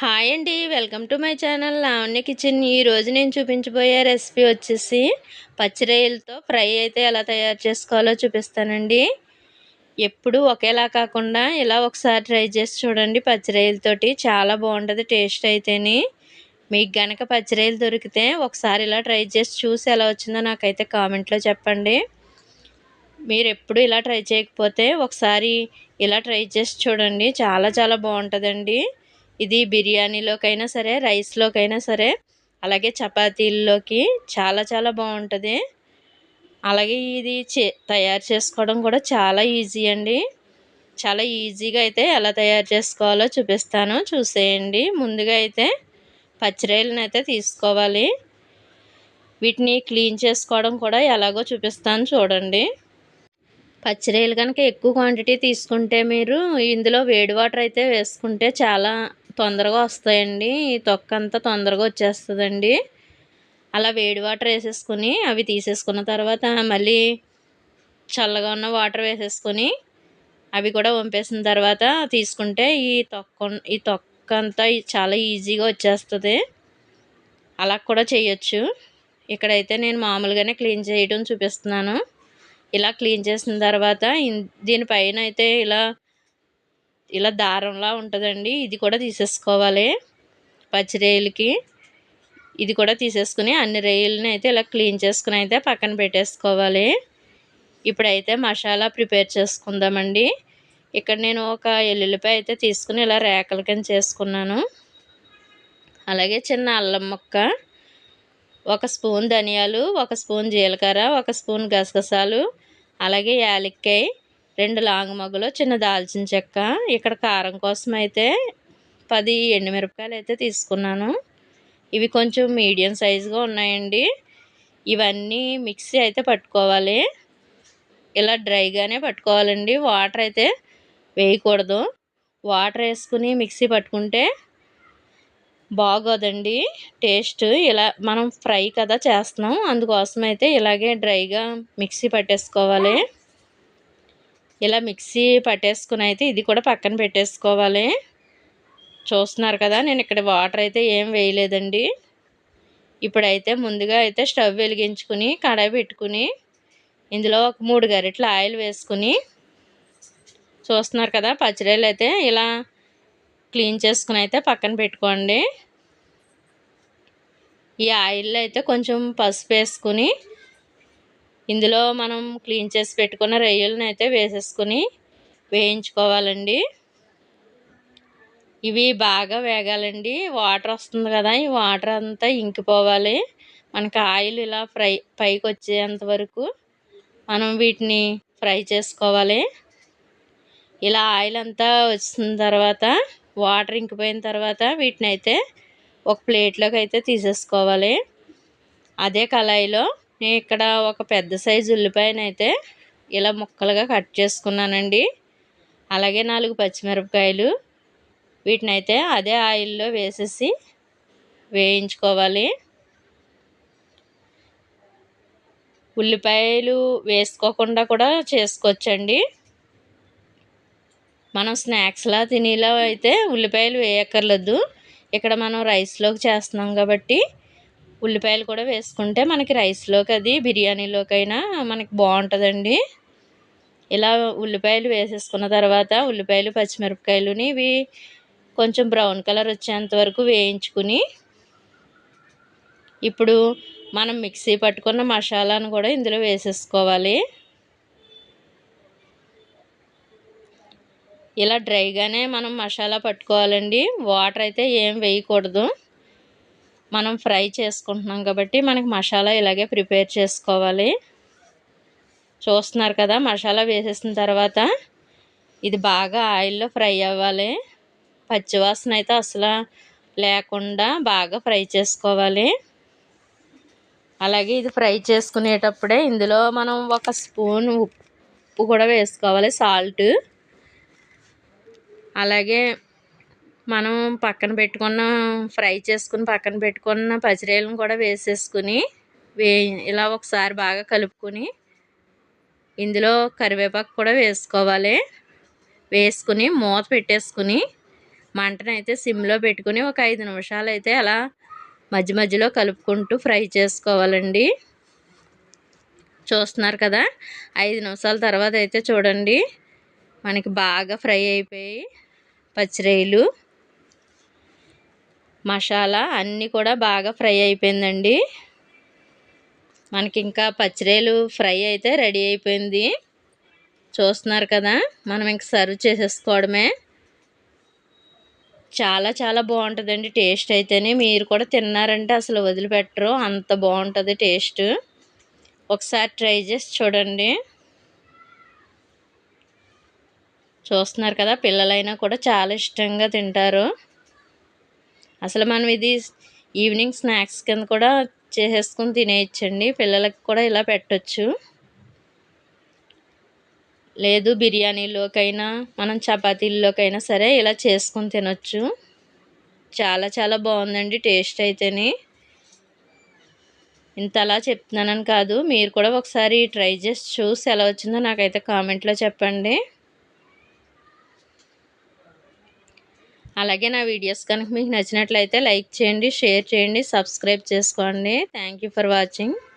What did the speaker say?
Hi అండి. Welcome to my channel Lavanya kitchen. ఈరోజు నేను చూపించబోయే రెసిపీ వచ్చేసి పచ్చిరొయ్యలతో ఫ్రై అయితే ఎలా తయారు చేసుకోవాలో చూపిస్తానండి. ఎప్పుడు ఒకేలా కాకుండా ఇలా ఒకసారి ట్రై చేసి చూడండి పచ్చిరొయ్యలతోటి. చాలా బాగుంటుంది టేస్ట్ అయితేని. మీకు గనక పచ్చిరొయ్యలు దొరికితే ఒకసారి ఇలా ట్రై చేసి చూసి ఎలా వచ్చిందో నాకైతే కామెంట్లో చెప్పండి. మీరు ఎప్పుడు ఇలా ట్రై చేయకపోతే ఒకసారి ఇలా ట్రై చేసి చూడండి. చాలా చాలా బాగుంటుందండి. ఇది బిర్యానీలోకైనా సరే రైస్లోకైనా సరే అలాగే చపాతీల్లోకి చాలా చాలా బాగుంటుంది. అలాగే ఇది చే తయారు చేసుకోవడం కూడా చాలా ఈజీ అండి. చాలా ఈజీగా అయితే ఎలా తయారు చేసుకోవాలో చూపిస్తాను. చూసేయండి. ముందుగా అయితే పచ్చిరాయలను అయితే తీసుకోవాలి. వీటిని క్లీన్ చేసుకోవడం కూడా ఎలాగో చూపిస్తాను చూడండి. పచ్చిరాయలు కనుక ఎక్కువ క్వాంటిటీ తీసుకుంటే మీరు ఇందులో వేడి వాటర్ అయితే వేసుకుంటే చాలా తొందరగా వస్తాయండి. ఈ తొక్క అంతా తొందరగా వచ్చేస్తుందండి. అలా వేడి వాటర్ వేసేసుకొని అవి తీసేసుకున్న తర్వాత మళ్ళీ చల్లగా ఉన్న వాటర్ వేసేసుకొని అవి కూడా వంపేసిన తర్వాత తీసుకుంటే ఈ తొక్క ఈ తొక్క అంతా చాలా ఈజీగా వచ్చేస్తుంది. అలా కూడా చేయొచ్చు. ఇక్కడైతే నేను మామూలుగానే క్లీన్ చేయడం చూపిస్తున్నాను. ఇలా క్లీన్ చేసిన తర్వాత దీనిపైన అయితే ఇలా ఇలా దారంలా ఉంటుందండి. ఇది కూడా తీసేసుకోవాలి. పచ్చి రేయిలకి. ఇది కూడా తీసేసుకుని అన్ని రేయిల్ని అయితే ఇలా క్లీన్ చేసుకుని అయితే పక్కన పెట్టేసుకోవాలి. ఇప్పుడైతే మసాలా ప్రిపేర్ చేసుకుందామండి. ఇక్కడ నేను ఒక ఎల్లుల్లిపాయ అయితే తీసుకుని ఇలా రేకల కింద చేసుకున్నాను. అలాగే చిన్న అల్లం ముక్క ఒక స్పూన్ ధనియాలు ఒక స్పూన్ జీలకర్ర ఒక స్పూన్ గసగసాలు అలాగే యాలక్కాయ రెండు లాంగ్ మగ్గులు చిన్న దాల్చిన చెక్క ఇక్కడ కారం కోసం అయితే పది ఎండుమిరపకాయలు అయితే తీసుకున్నాను. ఇవి కొంచెం మీడియం సైజుగా ఉన్నాయండి. ఇవన్నీ మిక్సీ అయితే పట్టుకోవాలి. ఇలా డ్రైగానే పట్టుకోవాలండి. వాటర్ అయితే వేయకూడదు. వాటర్ వేసుకుని మిక్సీ పట్టుకుంటే బాగోదండి. టేస్ట్ ఇలా మనం ఫ్రై కదా చేస్తున్నాం. అందుకోసం అయితే ఇలాగే డ్రైగా మిక్సీ పట్టేసుకోవాలి. ఇలా మిక్సీ పట్టేసుకుని అయితే ఇది కూడా పక్కన పెట్టేసుకోవాలి. చూస్తున్నారు కదా నేను ఇక్కడ వాటర్ అయితే ఏం వేయలేదండి. ఇప్పుడైతే ముందుగా అయితే స్టవ్ వెలిగించుకుని కడాయి పెట్టుకుని ఇందులో ఒక మూడు గరిటెలు ఆయిల్ వేసుకుని చూస్తున్నారు కదా పచ్చిరాయలు అయితే ఇలా క్లీన్ చేసుకుని అయితే పక్కన పెట్టుకోండి. ఈ ఆయిల్లో అయితే కొంచెం పసుపు వేసుకుని ఇందులో మనం క్లీన్ చేసి పెట్టుకున్న రొయ్యలను అయితే వేసేసుకుని వేయించుకోవాలండి. ఇవి బాగా వేగాలండి. వాటర్ వస్తుంది కదా ఈ వాటర్ అంతా ఇంకిపోవాలి. మనకి ఆయిల్ ఇలా ఫ్రై పైకి వచ్చేంత వరకు మనం వీటిని ఫ్రై చేసుకోవాలి. ఇలా ఆయిల్ అంతా వచ్చిన తర్వాత వాటర్ ఇంకిపోయిన తర్వాత వీటిని అయితే ఒక ప్లేట్లోకి అయితే తీసేసుకోవాలి. అదే కళాయిలో నేను ఇక్కడ ఒక పెద్ద సైజు ఉల్లిపాయనైతే ఇలా ముక్కలుగా కట్ చేసుకున్నానండి. అలాగే నాలుగు పచ్చిమిరపకాయలు. వీటిని అయితే అదే ఆయిల్లో వేసేసి వేయించుకోవాలి. ఉల్లిపాయలు వేసుకోకుండా కూడా చేసుకోవచ్చండి. మనం స్నాక్స్లా తినేలా అయితే ఉల్లిపాయలు వేయక్కర్లేదు. ఇక్కడ మనం రైస్లోకి చేస్తున్నాం కాబట్టి ఉల్లిపాయలు కూడా వేసుకుంటే మనకి రైస్లోకి అది బిర్యానీలోకైనా మనకి బాగుంటుందండి. ఇలా ఉల్లిపాయలు వేసేసుకున్న తర్వాత ఉల్లిపాయలు పచ్చిమిరపకాయలుని ఇవి కొంచెం బ్రౌన్ కలర్ వచ్చేంత వరకు వేయించుకుని ఇప్పుడు మనం మిక్సీ పట్టుకున్న మసాలాను కూడా ఇందులో వేసేసుకోవాలి. ఇలా డ్రైగానే మనం మసాలా పట్టుకోవాలండి. వాటర్ అయితే ఏం వేయకూడదు. మనం ఫ్రై చేసుకుంటున్నాం కాబట్టి మనకి మసాలా ఇలాగే ప్రిపేర్ చేసుకోవాలి. చూస్తున్నారు కదా మసాలా వేసేసిన తర్వాత ఇది బాగా ఆయిల్లో ఫ్రై అవ్వాలి. పచ్చివాసన అయితే అసలు లేకుండా బాగా ఫ్రై చేసుకోవాలి. అలాగే ఇది ఫ్రై చేసుకునేటప్పుడే ఇందులో మనం ఒక స్పూన్ ఉప్పు కూడా వేసుకోవాలి సాల్ట్. అలాగే మనం పక్కన పెట్టుకున్న ఫ్రై చేసుకుని పక్కన పెట్టుకున్న పచ్చిరేలను కూడా వేసేసుకుని వే ఇలా ఒకసారి బాగా కలుపుకొని ఇందులో కరివేపాకు కూడా వేసుకోవాలి. వేసుకుని మూత పెట్టేసుకుని మంటనైతే సిమ్లో పెట్టుకుని ఒక ఐదు నిమిషాలు అయితే అలా మధ్య మధ్యలో కలుపుకుంటూ ఫ్రై చేసుకోవాలండి. చూస్తున్నారు కదా? ఐదు నిమిషాల తర్వాత అయితే చూడండి. మనకి బాగా ఫ్రై అయిపోయి పచ్చిరొయ్యలు మసాలా అన్నీ కూడా బాగా ఫ్రై అయిపోయిందండి. మనకి ఇంకా పచ్చిరేలు ఫ్రై అయితే రెడీ అయిపోయింది. చూస్తున్నారు కదా మనం ఇంక సర్వ్ చేసేసుకోవడమే. చాలా చాలా బాగుంటుందండి టేస్ట్ అయితేనే. మీరు కూడా తిన్నారంటే అసలు వదిలిపెట్టరు. అంత బాగుంటుంది టేస్ట్. ఒకసారి ట్రై చేసి చూడండి. చూస్తున్నారు కదా పిల్లలైనా కూడా చాలా ఇష్టంగా తింటారు. అసలు మనం ఇది ఈవినింగ్ స్నాక్స్ కింద కూడా చేసేసుకుని తినేయచ్చండి. పిల్లలకి కూడా ఇలా పెట్టచ్చు. లేదు బిర్యానీలోకైనా మనం చపాతీల్లోకైనా సరే ఇలా చేసుకుని తినొచ్చు. చాలా చాలా బాగుందండి టేస్ట్ అయితేనే. ఇంతలా చెప్తున్నానని కాదు మీరు కూడా ఒకసారి ట్రై చేసి చూసి ఎలా వచ్చిందో నాకైతే కామెంట్లో చెప్పండి. అలాగే నా వీడియోస్ కనుక మీకు నచ్చినట్లయితే లైక్ చేయండి షేర్ చేయండి సబ్స్క్రైబ్ చేసుకోండి. Thank for watching